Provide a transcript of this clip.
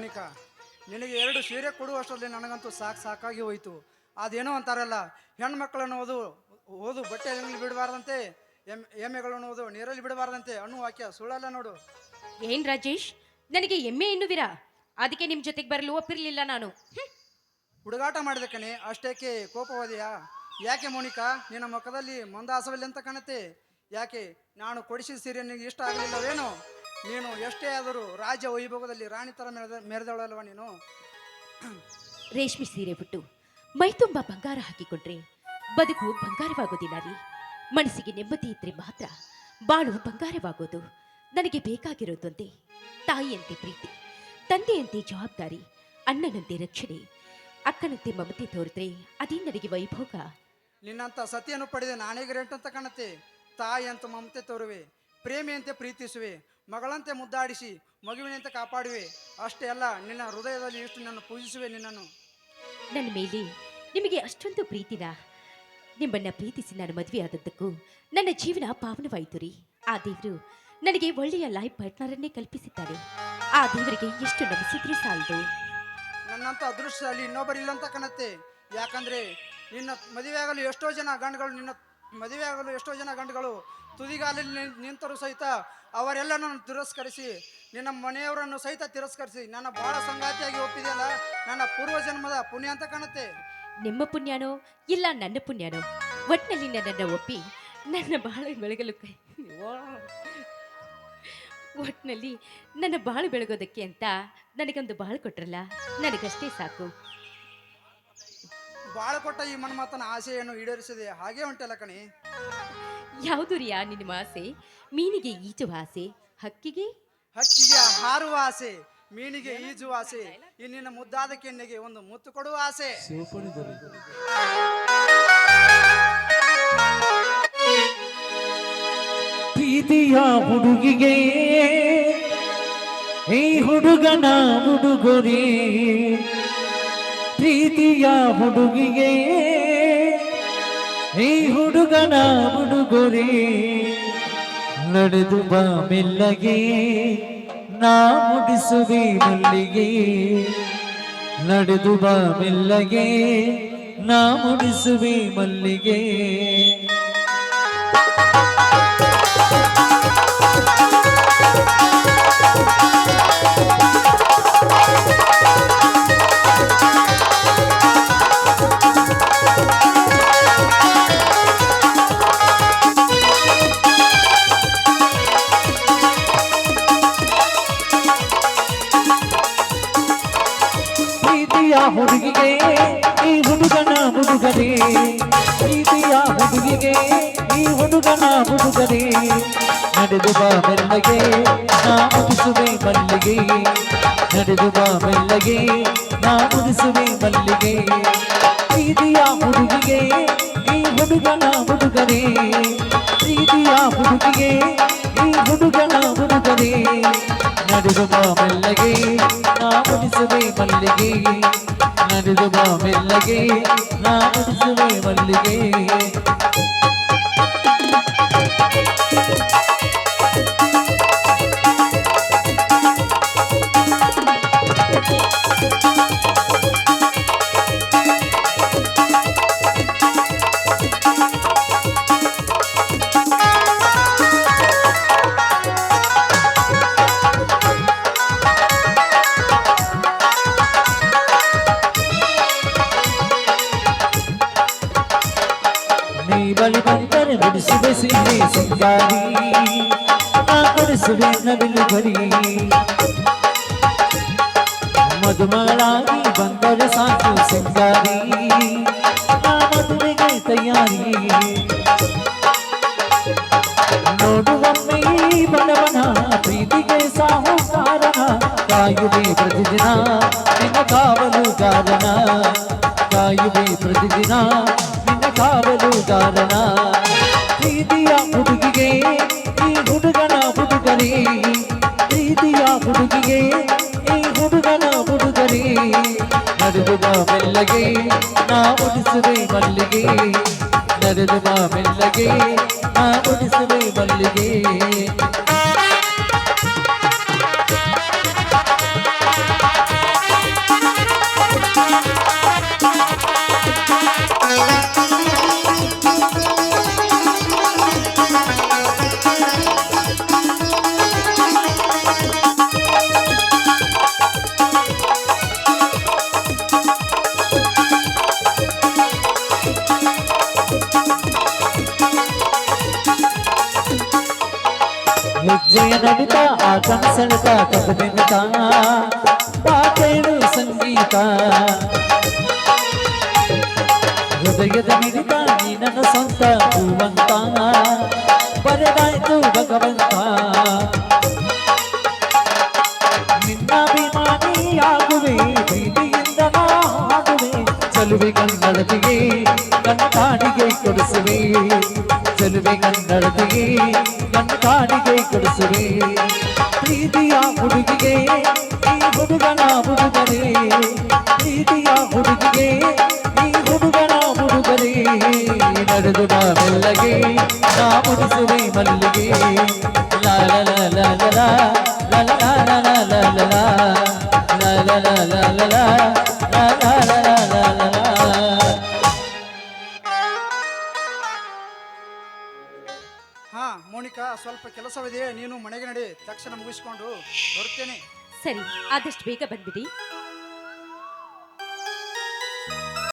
ಮೋನಿಕಾ ನಿನಗೆ ಎರಡು ಸೀರೆ ಕೊಡುವಷ್ಟರಲ್ಲಿ ನನಗಂತೂ ಸಾಕು ಸಾಕಾಗಿ ಹೋಯಿತು. ಅದೇನೋ ಅಂತಾರಲ್ಲ ಹೆಣ್ಮಕ್ಳನ್ನು ಓದು ಓದು ಬಟ್ಟೆಯಲ್ಲಿ ಬಿಡಬಾರ್ದಂತೆ ಎಂ ಎಮ್ಮೆಗಳನ್ನು ಓದು ನೀರಲ್ಲಿ ಬಿಡಬಾರ್ದಂತೆ ಅನ್ನೋ ವಾಕ್ಯ ಸುಳ್ಳಲ್ಲ ನೋಡು. ಏನ್ ರಾಜೇಶ್ ನನಗೆ ಎಮ್ಮೆ ಎನ್ನುವಿರಾ? ಅದಕ್ಕೆ ನಿಮ್ ಜೊತೆಗೆ ಬರಲು ಒಪ್ಪಿರಲಿಲ್ಲ ನಾನು. ಹ್ಮ್. ಹುಡುಗಾಟ ಮಾಡಿದ ಕಣೆ ಅಷ್ಟೇಕೆ ಕೋಪವಾದೆಯಾ? ಯಾಕೆ ಮೋನಿಕಾ ನಿನ್ನ ಮುಖದಲ್ಲಿ ಮಂದಾಸವಿಲ್ಲ ಅಂತ ಕಾಣುತ್ತೆ? ಯಾಕೆ ನಾನು ಕೊಡಿಸಿದ ಸೀರೆ ನಿನಗೆ ಇಷ್ಟ ಆಗಲಿಲ್ಲವೇನೋ? ನೀನು ಎಷ್ಟೇ ಆದರೂ ರಾಜ್ಯ ವೈಭವದಲ್ಲಿ ರಾಣಿ ಥರ ಮೆರೆದ ಮೆರೆದವಳಲ್ವ ನೀನು? ರೇಷ್ಮೆ ಸೀರೆ ಬಿಟ್ಟು ಮೈ ತುಂಬ ಬಂಗಾರ ಹಾಕಿಕೊಂಡ್ರೆ ಬದುಕು ಬಂಗಾರವಾಗೋದಿಲ್ಲ ರೀ. ಮನಸ್ಸಿಗೆ ನೆಮ್ಮದಿ ಇದ್ರೆ ಮಾತ್ರ ಬಾಳು ಬಂಗಾರವಾಗೋದು. ನನಗೆ ಬೇಕಾಗಿರೋದೊಂದೇ ತಾಯಿಯಂತೆ ಪ್ರೀತಿ ತಂದೆಯಂತೆ ಜವಾಬ್ದಾರಿ ಅಣ್ಣನಂತೆ ರಕ್ಷಣೆ ಅಕ್ಕನಂತೆ ಮಮತೆ ತೋರಿದ್ರೆ ಅದೇ ನನಗೆ ವೈಭೋಗ. ನಿನ್ನಂತ ಸತಿಯನ್ನು ಪಡೆದ ನಾನೇ ಗ್ರೇಟ್ ಅಂತ ಕಾಣತ್ತೆ. ತಾಯಿ ಅಂತ ಮಮತೆ ತೋರುವೆ. ಪ್ರೇಮಿಯಂತೆ ಪ್ರೀತಿಸುವೆ ಮಗಳಂತೆ ಮುದ್ದಾಡಿಸಿ ಮಗುವಿನಂತೆ ಕಾಪಾಡುವೆ. ಅಷ್ಟೇ ಅಲ್ಲ ನಿನ್ನ ಹೃದಯದಲ್ಲಿ ಇಷ್ಟು ನನ್ನ ಪೂಜಿಸುವೆ ನಿನ್ನನ್ನು. ನನ್ನ ಮೇಲೆ ನಿಮಗೆ ಅಷ್ಟೊಂದು ಪ್ರೀತಿನ ನಿಮ್ಮನ್ನ ಪ್ರೀತಿಸಿ ನಾನು ಮದುವೆ ಆದದ್ದಕ್ಕೂ ನನ್ನ ಜೀವನ ಪಾವನವಾಯಿತು ರೀ. ಆ ದೇವರು ನನಗೆ ಒಳ್ಳೆಯ ಲೈಫ್ ಪಾರ್ಟ್ನರನ್ನೇ ಕಲ್ಪಿಸಿದ್ದಾರೆ ಆ ದೇವರಿಗೆ ಎಷ್ಟು ನಮಿಸಿದ್ರೂ ಸಾಲದು. ನನ್ನಂಥ ಅದೃಷ್ಟದಲ್ಲಿ ಇನ್ನೊಬ್ಬರಿಲ್ಲ ಅಂತ ಕಾಣುತ್ತೆ. ಯಾಕಂದ್ರೆ ನಿನ್ನ ಮದುವೆಯಾಗಲು ಎಷ್ಟೋ ಜನ ಗಂಡುಗಳು ನಿನ್ನ ಮದುವೆಯಾಗಲು ಎಷ್ಟೋ ಜನ ಗಂಡುಗಳು ತುದಿಗಾಲಲ್ಲಿ ನಿಂತರು ಸಹಿತ ಅವರೆಲ್ಲ ತಿರಸ್ಕರಿಸಿ, ನಿನ್ನ ಮನೆಯವರನ್ನು ಸಹಿತ ತಿರಸ್ಕರಿಸಿ, ನನ್ನ ಬಹಳ ಸಂಗಾತಿಯಾಗಿ ಒಪ್ಪಿದೆಯಲ್ಲ, ನನ್ನ ಪೂರ್ವ ಜನ್ಮದ ಪುಣ್ಯ ಅಂತ ಕಾಣುತ್ತೆ. ನಿಮ್ಮ ಪುಣ್ಯನೋ, ಇಲ್ಲ ನನ್ನ ಪುಣ್ಯನೋ, ಒಟ್ಟಿನಲ್ಲಿ ನನ್ನನ್ನು ಒಪ್ಪಿ, ನನ್ನ ಬಾಳು ಬೆಳಗಲು ಕೈ ಒಟ್ಟಿನಲ್ಲಿ ನನ್ನ ಬಾಳು ಬೆಳಗೋದಕ್ಕೆ ಅಂತ ನನಗೊಂದು ಬಾಳು ಕೊಟ್ರಲ್ಲ, ನನಗಷ್ಟೇ ಸಾಕು. ಬಾಳ ಕೊಟ್ಟ ಈ ಮನ್ಮಾತನ ಆಸೆಯನ್ನು ಈಡೇರಿಸಿದೆ. ಹಾಗೆ ಉಂಟಲ್ಲ ಕಣಿ. ಯಾವುದು ರಿಯಾ ನಿನ್ನ ನಿಮ್ಮ ಆಸೆ ಮೀನಿಗೆ ಈಜು ಆಸೆ ಹಕ್ಕಿಗೆ? ಹಕ್ಕಿಗೆ ಹಾರುವ ಆಸೆ ಮೀನಿಗೆ ಈಜುವ ಆಸೆ ಇನ್ನಿನ ಮುದ್ದಾದ ಕೆನ್ನೆಗೆ ಒಂದು ಮುತ್ತು ಕೊಡುವ ಆಸೆ. ಪ್ರೀತಿಯ ಹುಡುಗಿಗೆ ಈ ಹುಡುಗನ ಹುಡುಗರೇ ಪ್ರೀತಿಯ ಹುಡುಗಿಗೆ ಈ ಹುಡುಗನ ಹುಡುಗರೇ ನಡೆದು ಬಾ ಮೆಲ್ಲಗೆ, ನಾ ಮುಡಿಸುವೆ ಮಲ್ಲಿಗೆ. ನಡೆದು ಬಾ ಮೆಲ್ಲಗೆ, ನಾ ಮುಡಿಸುವೆ ಮಲ್ಲಿಗೆ. ಹುಡುಗಿಗೆ, ಈ ಹುಡುಗನ ಹುಡುಗರೇ ಪ್ರೀತಿಯ ಹುಡುಗಿಗೆ, ಈ ಹುಡುಗನ ಹುಡುಗರೇ ನಡೆದು ಬಾ ಮೆಲ್ಲಗೆ, ನಾ ಮುಗಿಸುವೆ ಮಲ್ಲಿಗೆ. ನಡೆದು ಬಾ ಮೆಲ್ಲಗೆ, ನಾ ಮುಗಿಸುವೆ ಮಲ್ಲಿಗೆ. ಪ್ರೀತಿಯ ಹುಡುಗಿಗೆ, ಈ ಹುಡುಗನ ಹುಡುಗರೇ ಪ್ರೀತಿಯ ಹುಡುಗಿಗೆ, ಈ ಹುಡುಗನ ಹುಡುಗರೇ నడుదుమా మెల్లగి నా ముడిసువే మల్లిగి నడుదుమా మెల్లగి నా ముడిసువే మల్లిగి ನಾ ಮುಡಿಸುವೆ ಮಲ್ಲಿಗೆ ನಡೆದು ಬಾ ಮೆಲ್ಲಗೆ ನಾ ಮುಡಿಸುವೆ ಮಲ್ಲಿಗೆ ನೀ ಬಳಿ ಬಂದರೆ ನುಡಿಸುವೆ ಸಿಂಧಿ ಸಿಂಗಾರಿ ನಾ ಕೊಡಿಸುವೆ ನವಿಲು ಗರಿ ಮದುಮಗಳಾಗಿ ಬಂದರೆ ಸಾಕು ಸಿಂಗಾರಿ ನಾ ಮದುವೆಗೆ ತಯಾರಿ ನೋಡುವೊಮ್ಮೆ ಈ ಬಡವನ ಪ್ರೀತಿಗೆ ಸಾಹುಕಾರನ ಕಾಯುವೆ ಪ್ರತಿದಿನ ನಿನ್ನ ಕಾವಲುಗಾರನ ಕಾಯುವೆ ಪ್ರತಿದಿನ ನಿನ್ನ ಕಾವಲುಗಾರನ ಪ್ರೀತಿಯ ಹುಡುಗಿಗೆ ಈ ಹುಡುಗನ ಹುಡುಗರೇ ಪ್ರೀತಿಯ ಹುಡುಗಿಗೆ ಈ ಹುಡುಗನ ಹುಡುಗರೇ ನಡೆದು ಬಾ ಮೆಲ್ಲಗೆ ನಾ ಉಡಿಸುವೆ ಮಲ್ಲಿಗೆ ನಡೆದು ಬಾ ಮೆಲ್ಲಗೆ ನಾ ಉಡಿಸುವೆ ಮಲ್ಲಿಗೆ జీవనిత ఆకంసడత కపిత పాటేణు సంగీత ಹೃದಯದ ಮಿಡಿತ ನೀ ನನ್ನ ಸ್ವಂತ ಹೂವಂತ ಬರೆದಾಯ್ತು ಭಗವಂತ ನಿನ್ನ ಅಭಿಮಾನಿಯಾಗುವೆ ಪ್ರೀತಿಯಿಂದ ಚಲುವೆ ಕನ್ನಡತಿಗೆ ನನ್ನ ಕಾಡಿಗೆ ಕೊಡಿಸುವೆ ಚಲುವೆ ಕನ್ನಡತಿಗೆ ನನ್ನ ಕಾಡಿಗೆ ಕೊಡಿಸುವೆ ಪ್ರೀತಿಯ ಹುಡುಗಿಗೆ ಈ ಹುಡುಗನ ಹುಡುಗರೇ ಪ್ರೀತಿಯ ಹುಡುಗಿಗೆ ಈ ಹುಡುಗನ ಹುಡುಗರೇ ನಡೆದು ಬಾ ಮೆಲ್ಲಗೆ ನಾ ಮುಡಿಸುವೆ ಮಲ್ಲಿಗೆ ಲಾ ಲಾ ಲಾ ಲಾ ಲಾ ಲಾ ಲಾ ಲಾ ಲಾ ಲಾ ಹಾ ಮೋನಿಕಾ ಸ್ವಲ್ಪ ಕೆಲಸವಿದೆ ನೀನು ಮನೆಗೆ ನಡಿ. ತಕ್ಷಣ ಮುಗಿಸ್ಕೊಂಡು ಬರ್ತೇನೆ. ಸರಿ ಆದಷ್ಟು ಬೇಗ ಬಂದ್ಬಿಡಿ.